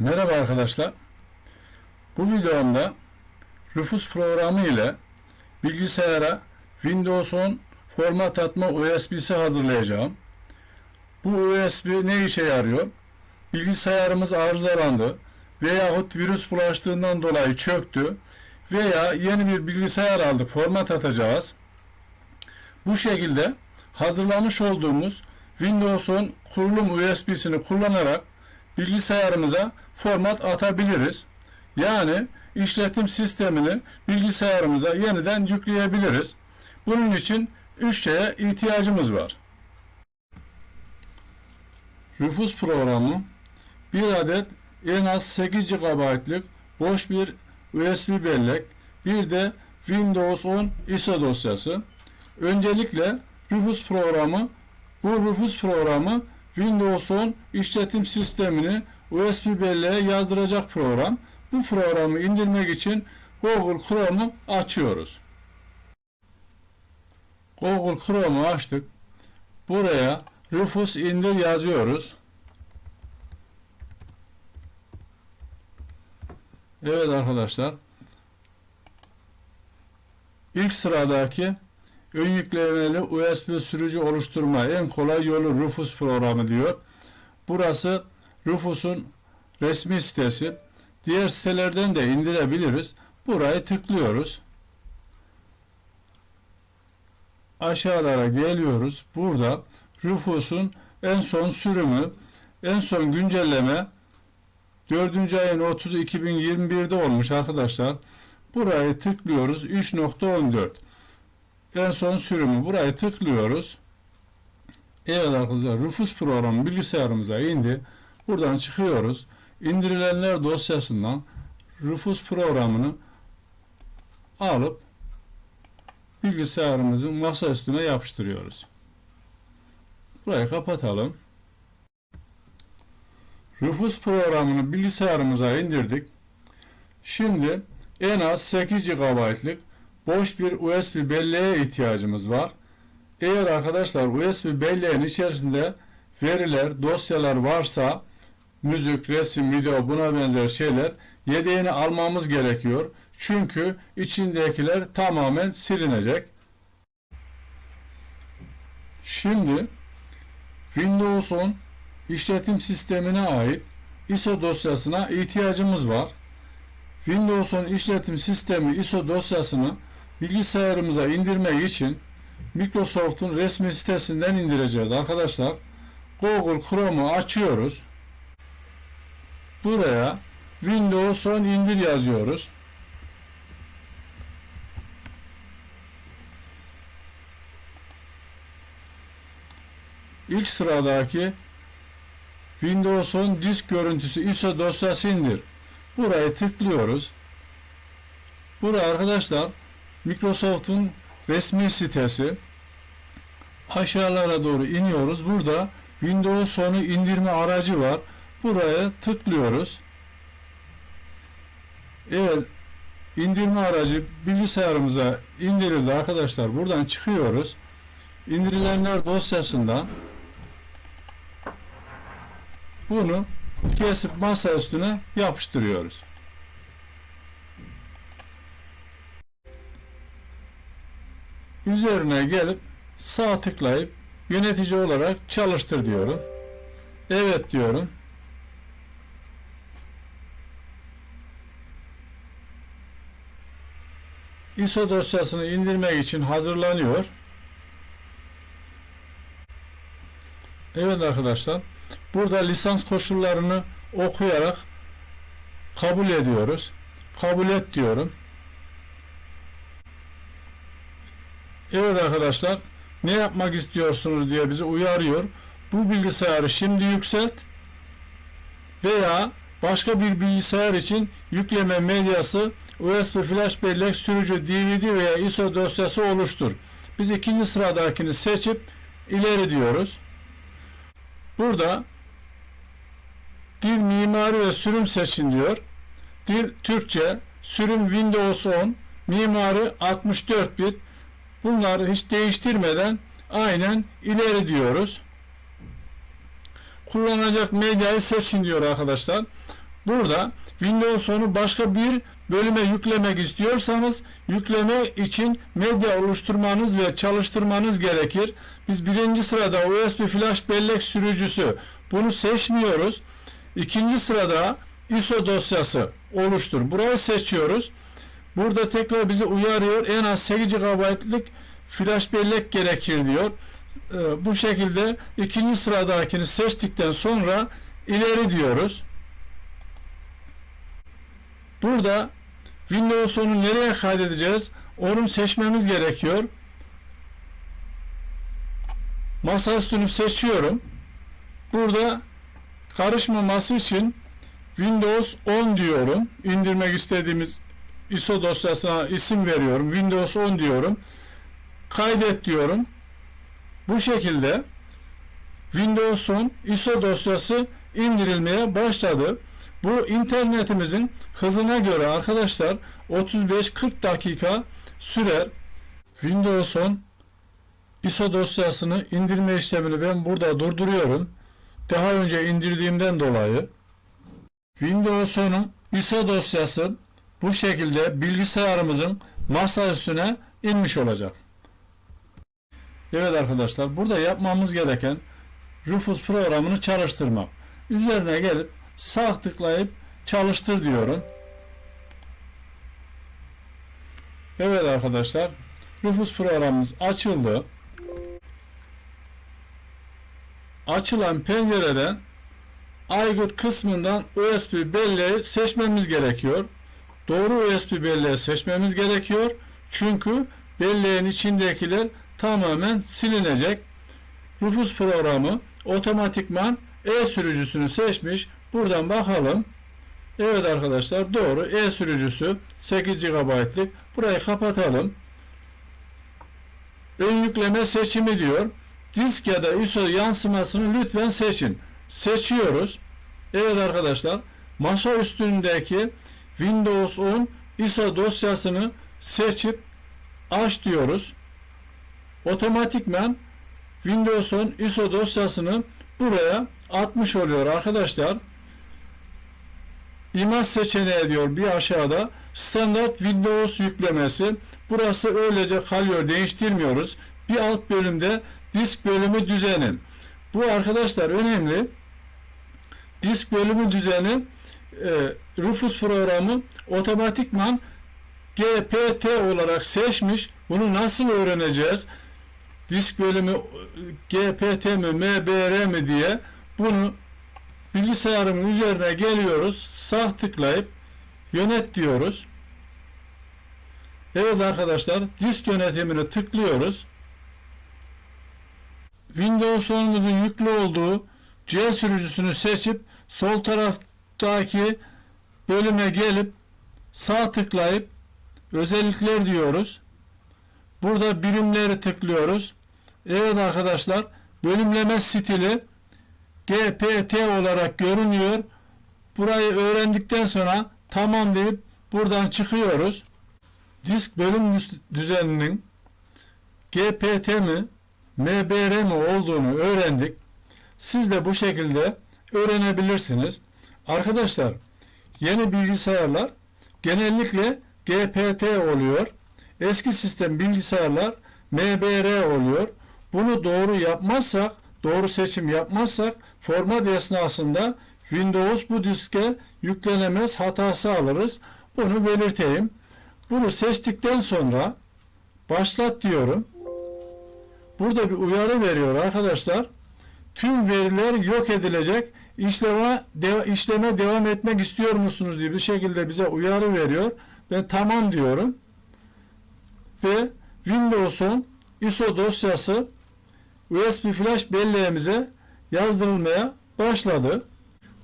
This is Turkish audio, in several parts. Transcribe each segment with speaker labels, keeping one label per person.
Speaker 1: Merhaba arkadaşlar. Bu videomda Rufus programı ile bilgisayara Windows 10 format atma USB'si hazırlayacağım. Bu USB ne işe yarıyor? Bilgisayarımız arızalandı veyahut virüs bulaştığından dolayı çöktü veya yeni bir bilgisayar aldık format atacağız. Bu şekilde hazırlamış olduğumuz Windows 10 kurulum USB'sini kullanarak bilgisayarımıza format atabiliriz. Yani işletim sistemini bilgisayarımıza yeniden yükleyebiliriz. Bunun için üç şeye ihtiyacımız var. Rufus programı bir adet en az 8 GB'lık boş bir USB bellek, bir de Windows 10 ISO dosyası. Öncelikle Rufus programı bu Rufus programı Windows 10 işletim sistemini USB belleğe yazdıracak program. Bu programı indirmek için Google Chrome'u açıyoruz. Google Chrome'u açtık. Buraya Rufus indir yazıyoruz. Evet arkadaşlar. İlk sıradaki ön yüklemeli USB sürücü oluşturma en kolay yolu Rufus programı diyor. Burası Rufus'un resmi sitesi. Diğer sitelerden de indirebiliriz. Burayı tıklıyoruz. Aşağılara geliyoruz. Burada Rufus'un en son sürümü, en son güncelleme 4. ayın 30'u 2021'de olmuş arkadaşlar. Burayı tıklıyoruz. 3.14 en son sürümü burayı tıklıyoruz. Evet arkadaşlar Rufus programı bilgisayarımıza indi. Buradan çıkıyoruz. İndirilenler dosyasından Rufus programını alıp bilgisayarımızın masa üstüne yapıştırıyoruz. Burayı kapatalım. Rufus programını bilgisayarımıza indirdik. Şimdi en az 8 GB'lık boş bir USB belleğe ihtiyacımız var. Eğer arkadaşlar USB belleğin içerisinde veriler, dosyalar varsa müzik, resim, video buna benzer şeyler yedeğini almamız gerekiyor. Çünkü içindekiler tamamen silinecek. Şimdi Windows 10 işletim sistemine ait ISO dosyasına ihtiyacımız var. Windows 10 işletim sistemi ISO dosyasını bilgisayarımıza indirmek için Microsoft'un resmi sitesinden indireceğiz arkadaşlar. Google Chrome'u açıyoruz. Buraya Windows 10 indir yazıyoruz. İlk sıradaki Windows 10 disk görüntüsü ISO dosyası indir. Burayı tıklıyoruz. Burada arkadaşlar Microsoft'un resmi sitesi. Aşağılara doğru iniyoruz. Burada Windows 10'u indirme aracı var. Buraya tıklıyoruz. Evet indirme aracı bilgisayarımıza indirildi arkadaşlar. Buradan çıkıyoruz. İndirilenler dosyasından bunu kesip masa üstüne yapıştırıyoruz. Üzerine gelip sağ tıklayıp yönetici olarak çalıştır diyorum. Evet diyorum. ISO dosyasını indirmek için hazırlanıyor. Evet arkadaşlar. Burada lisans koşullarını okuyarak kabul ediyoruz. Kabul et diyorum. Evet arkadaşlar ne yapmak istiyorsunuz diye bizi uyarıyor. Bu bilgisayarı şimdi yükselt veya başka bir bilgisayar için yükleme medyası USB flash bellek sürücü DVD veya ISO dosyası oluştur. Biz ikinci sıradakini seçip ileri diyoruz. Burada dil mimari ve sürüm seçin diyor. Dil Türkçe, sürüm Windows 10, mimari 64 bit. Bunları hiç değiştirmeden aynen ileri diyoruz. Kullanacak medyayı seçin diyor arkadaşlar. Burada Windows 10'u başka bir bölüme yüklemek istiyorsanız yükleme için medya oluşturmanız ve çalıştırmanız gerekir. Biz birinci sırada USB flash bellek sürücüsü bunu seçmiyoruz. İkinci sırada ISO dosyası oluştur. Burayı seçiyoruz. Burada tekrar bizi uyarıyor. En az 8 GB'lık flash bellek gerekir diyor. Ee, bu şekilde ikinci sıradakini seçtikten sonra ileri diyoruz. Burada Windows 10'u nereye kaydedeceğiz? Onu seçmemiz gerekiyor. Masaüstünü seçiyorum. Burada karışmaması için Windows 10 diyorum. İndirmek istediğimiz ISO dosyasına isim veriyorum. Windows 10 diyorum. Kaydet diyorum. Bu şekilde Windows 10 ISO dosyası indirilmeye başladı. Bu internetimizin hızına göre arkadaşlar 35-40 dakika sürer. Windows 10 ISO dosyasını indirme işlemini ben burada durduruyorum. Daha önce indirdiğimden dolayı Windows 10'un ISO dosyası bu şekilde bilgisayarımızın masa üstüne inmiş olacak. Evet arkadaşlar burada yapmamız gereken Rufus programını çalıştırmak. Üzerine gelip sağ tıklayıp çalıştır diyorum. Evet arkadaşlar Rufus programımız açıldı. Açılan pencereden aygıt kısmından USB belleği seçmemiz gerekiyor. Doğru USB belleği seçmemiz gerekiyor. Çünkü belleğin içindekiler tamamen silinecek. Rufus programı otomatikman E sürücüsünü seçmiş. Buradan bakalım. Evet arkadaşlar doğru. E sürücüsü 8 GB'lık. Burayı kapatalım. Ön yükleme seçimi diyor. Disk ya da ISO yansımasını lütfen seçin. Seçiyoruz. Evet arkadaşlar masa üstündeki Windows 10 ISO dosyasını seçip aç diyoruz. Otomatikman Windows 10 ISO dosyasını buraya atmış oluyor arkadaşlar. İmaj seçeneği diyor bir aşağıda standart Windows yüklemesi. Burası öylece kalıyor değiştirmiyoruz. Bir alt bölümde disk bölümü düzeni. Bu arkadaşlar önemli. Disk bölümü düzeni e, Rufus programı otomatikman GPT olarak seçmiş. Bunu nasıl öğreneceğiz? Disk bölümü GPT mi, MBR mi diye bunu bilgisayarın üzerine geliyoruz. Sağ tıklayıp yönet diyoruz. Evet arkadaşlar disk yönetimini tıklıyoruz. Windows 10'umuzun yüklü olduğu C sürücüsünü seçip sol taraftaki bölüme gelip sağ tıklayıp özellikler diyoruz. Burada birimleri tıklıyoruz. Evet arkadaşlar bölümleme stili GPT olarak görünüyor. Burayı öğrendikten sonra tamam deyip buradan çıkıyoruz. Disk bölüm düzeninin GPT mi MBR mi olduğunu öğrendik. Siz de bu şekilde öğrenebilirsiniz. Arkadaşlar yeni bilgisayarlar genellikle GPT oluyor. Eski sistem bilgisayarlar MBR oluyor. Bunu doğru yapmazsak, doğru seçim yapmazsak format esnasında Windows bu diske yüklenemez hatası alırız. Bunu belirteyim. Bunu seçtikten sonra başlat diyorum. Burada bir uyarı veriyor arkadaşlar. Tüm veriler yok edilecek. İşleme, de, işleme devam etmek istiyor musunuz diye bir şekilde bize uyarı veriyor. Ben tamam diyorum. Ve Windows 10 ISO dosyası USB flash belleğimize yazdırılmaya başladı.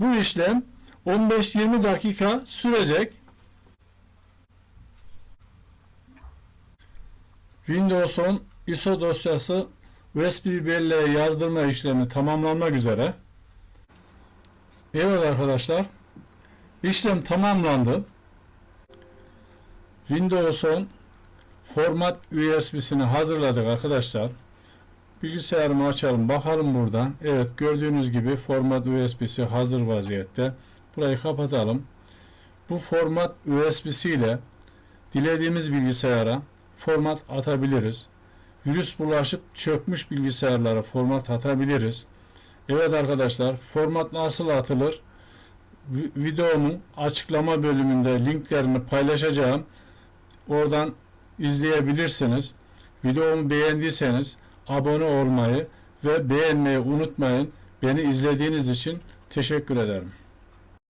Speaker 1: Bu işlem 15-20 dakika sürecek. Windows 10 ISO dosyası USB belleğe yazdırma işlemi tamamlanmak üzere. Evet arkadaşlar. işlem tamamlandı. Windows 10 format USB'sini hazırladık arkadaşlar. Bilgisayarımı açalım bakalım buradan. Evet gördüğünüz gibi format USB'si hazır vaziyette. Burayı kapatalım. Bu format USB'siyle dilediğimiz bilgisayara format atabiliriz. Virüs bulaşıp çökmüş bilgisayarlara format atabiliriz. Evet arkadaşlar format nasıl atılır? Vi- Videomun açıklama bölümünde linklerini paylaşacağım. Oradan izleyebilirsiniz. Videomu beğendiyseniz abone olmayı ve beğenmeyi unutmayın. Beni izlediğiniz için teşekkür ederim.